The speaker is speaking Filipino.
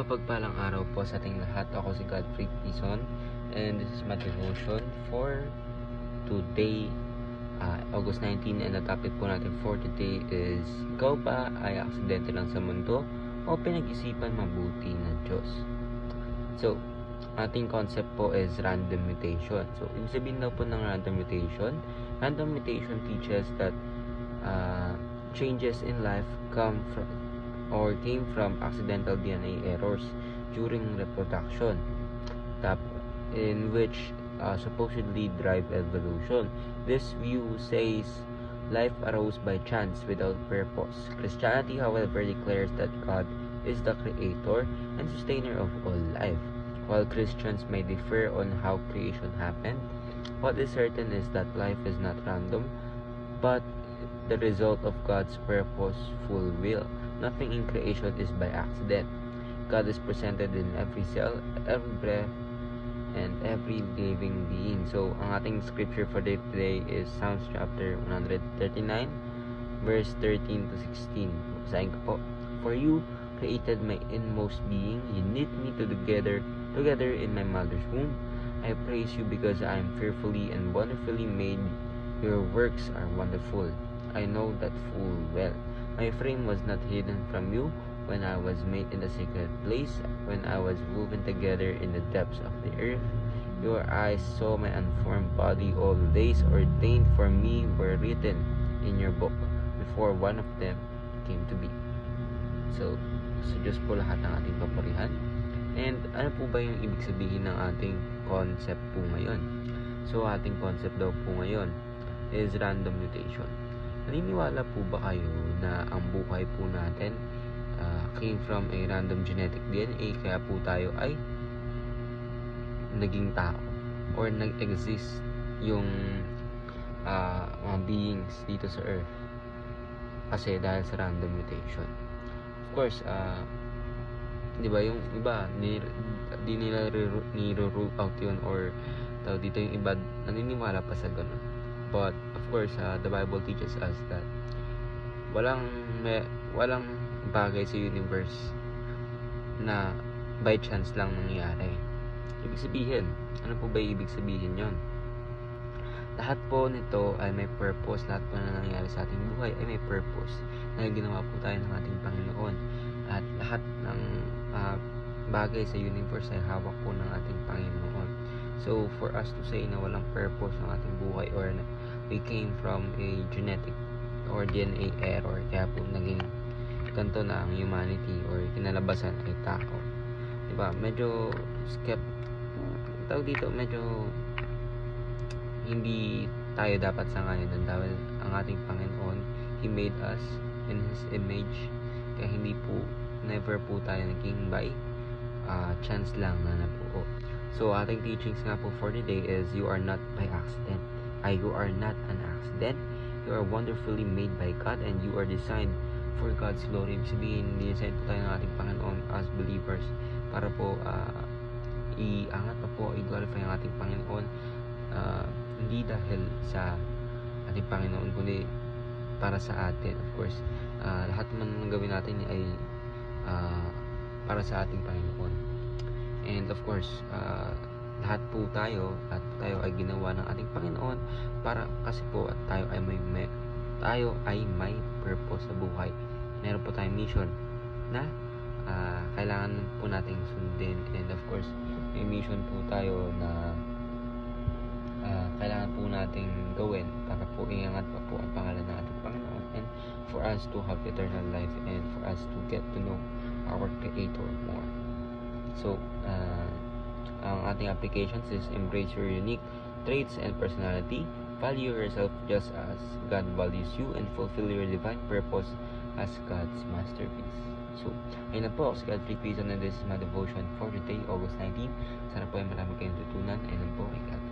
Mapagpalang araw po sa ating lahat. Ako si Godfrey Pison and this is my devotion for today, uh, August 19 and the topic po natin for today is Ikaw ba ay aksidente lang sa mundo o pinag-isipan mabuti na Diyos? So, ating concept po is random mutation. So, ibig sabihin daw po ng random mutation, random mutation teaches that uh, changes in life come from or came from accidental DNA errors during reproduction tap in which uh, supposedly drive evolution. This view says life arose by chance without purpose. Christianity, however, declares that God is the creator and sustainer of all life. While Christians may differ on how creation happened, what is certain is that life is not random, but the result of God's purposeful will. Nothing in creation is by accident. God is presented in every cell, every breath, and every living being. So, ang ating scripture for today is Psalms chapter 139, verse 13 to 16. Basahin ko po. For you created my inmost being. You knit me together, together in my mother's womb. I praise you because I am fearfully and wonderfully made. Your works are wonderful. I know that full well. My frame was not hidden from you when I was made in the secret place, when I was woven together in the depths of the earth. Your eyes saw my unformed body. All the days ordained for me were written in your book before one of them came to be. So, sa Diyos po lahat ng ating papurihan. And ano po ba yung ibig sabihin ng ating concept po ngayon? So, ating concept daw po ngayon is random mutation. Naniniwala po ba kayo na ang buhay po natin uh, came from a random genetic DNA kaya po tayo ay naging tao or nag-exist yung uh, mga beings dito sa earth kasi dahil sa random mutation of course uh, di ba yung iba ni, di nila niro-rule out yun or tawag dito yung iba naniniwala pa sa ganun but of course uh, the Bible teaches us that walang may, walang bagay sa universe na by chance lang nangyari. Ibig sabihin ano po ba ibig sabihin yon lahat po nito ay may purpose. Lahat po na nangyayari sa ating buhay ay may purpose na ginawa po tayo ng ating Panginoon. At lahat ng uh, bagay sa universe ay hawak po ng ating Panginoon. So for us to say na walang purpose ng ating buhay or na we came from a genetic or DNA error kaya po naging ganito na ang humanity or kinalabasan ay tao. Diba? Medyo skep tawag dito medyo hindi tayo dapat sangayon doon dahil ang ating Panginoon He made us in His image. Kaya hindi po never po tayo naging by uh, chance lang na nabuo. So ating teachings nga po for today is you are not by accident ay you are not an accident. You are wonderfully made by God and you are designed for God's glory. Ibig sabihin dinesign po tayo ng ating Panginoon as believers para po uh, iangat pa po i-glorify ang ating Panginoon uh, hindi dahil sa ating Panginoon kundi para sa atin. Of course uh, lahat man ng gawin natin ay uh, para sa ating Panginoon. And of course uh, lahat po tayo po tayo ay ginawa ng ating Panginoon para kasi po at tayo ay may, may tayo ay may purpose sa buhay. Meron po tayong mission na uh, kailangan po nating sundin. And of course may mission po tayo na uh, kailangan po nating gawin para po iangat pa po ang pangalan ng ating Panginoon and for us to have eternal life and for us to get to know our Creator more. So uh, ang ating applications is embrace your unique traits and personality value yourself just as God values you and fulfill your divine purpose as God's masterpiece So, ayun na po ako si Godfrey Pizon and this is my devotion for today, August 19. Sana po ay marami kayong tutunan. Ayun po kay God.